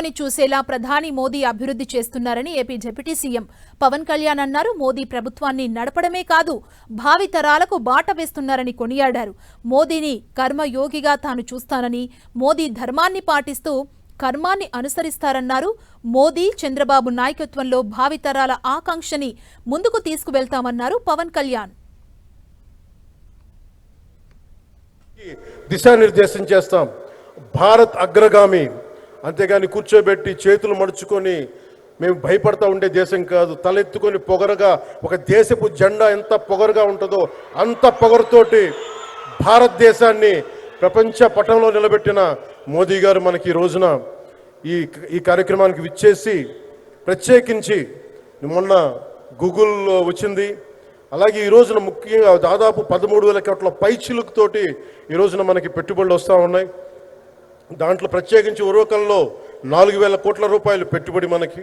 తట్టుకొని చూసేలా ప్రధాని మోదీ అభివృద్ధి చేస్తున్నారని AP deputy CM Pawan Kalyan అన్నారు. మోదీ ప్రభుత్వాన్ని నడపడమే కాదు భావితరాలకు బాట వేస్తున్నారని కొనియాడారు. మోదీని కర్మయోగిగా తాను చూస్తానని మోదీ ధర్మాన్ని పాటిస్తూ కర్మాన్ని అనుసరిస్తారన్నారు. మోదీ చంద్రబాబు నాయకత్వంలో భావితరాల ఆకాంక్షని ముందుకు తీసుకువెళ్తామన్నారు పవన్ కళ్యాణ్. దిశానిర్దేశం చేస్తాం. భారత్ అగ్రగామి అంతేగాని కూర్చోబెట్టి చేతులు మడుచుకొని మేము భయపడతా ఉండే దేశం కాదు. తలెత్తుకొని పొగరగా ఒక దేశపు జెండా ఎంత పొగరుగా ఉంటుందో అంత పొగరుతోటి భారతదేశాన్ని ప్రపంచ పటంలో నిలబెట్టిన మోదీ గారు మనకి ఈ రోజున ఈ ఈ కార్యక్రమానికి విచ్చేసి ప్రత్యేకించి మొన్న గూగుల్లో వచ్చింది. అలాగే ఈ రోజున ముఖ్యంగా దాదాపు పదమూడు వేల కోట్ల పై చిలుకుతోటి ఈ రోజున మనకి పెట్టుబడులు వస్తూ ఉన్నాయి. దాంట్లో ప్రత్యేకించి ఉరవకంలో నాలుగు వేల కోట్ల రూపాయలు పెట్టుబడి మనకి.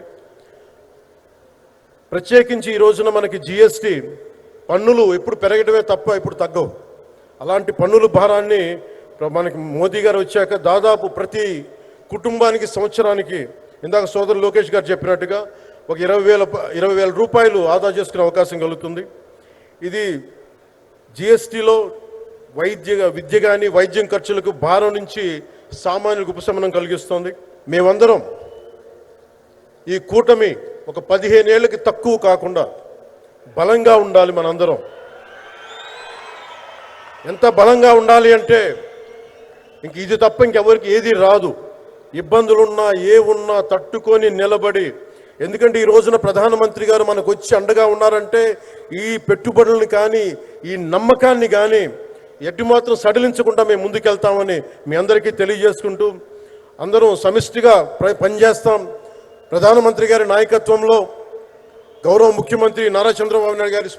ప్రత్యేకించి ఈ రోజున మనకి జిఎస్టి పన్నులు ఎప్పుడు పెరగడమే తప్ప ఇప్పుడు తగ్గవు. అలాంటి పన్నుల భారాన్ని మనకి మోదీ గారు వచ్చాక దాదాపు ప్రతి కుటుంబానికి సంవత్సరానికి ఇందాక సోదరు లోకేష్ గారు చెప్పినట్టుగా ఒక ఇరవై వేల ఇరవై వేల రూపాయలు ఆదా చేసుకునే అవకాశం కలుగుతుంది. ఇది జిఎస్టిలో వైద్య విద్య కానీ వైద్యం ఖర్చులకు భారం నుంచి సామాన్యులకు ఉపశమనం కలిగిస్తుంది. మేమందరం ఈ కూటమి ఒక పదిహేను ఏళ్ళకి తక్కువ కాకుండా బలంగా ఉండాలి మనందరం. ఎంత బలంగా ఉండాలి అంటే ఇంక ఇది తప్ప ఇంకెవరికి ఏది రాదు. ఇబ్బందులున్నా ఏ ఉన్నా తట్టుకొని నిలబడి ఎందుకంటే ఈ రోజున ప్రధానమంత్రి గారు మనకు వచ్చి అండగా ఉన్నారంటే ఈ పెట్టుబడులను కానీ ఈ నమ్మకాన్ని కానీ ఎట్టి మాత్రం సడలించకుండా మేము ముందుకెళ్తామని మీ అందరికీ తెలియజేసుకుంటూ అందరం సమిష్టిగా పనిచేస్తాం. ప్రధానమంత్రి గారి నాయకత్వంలో గౌరవ ముఖ్యమంత్రి నారా చంద్రబాబు నాయుడు గారి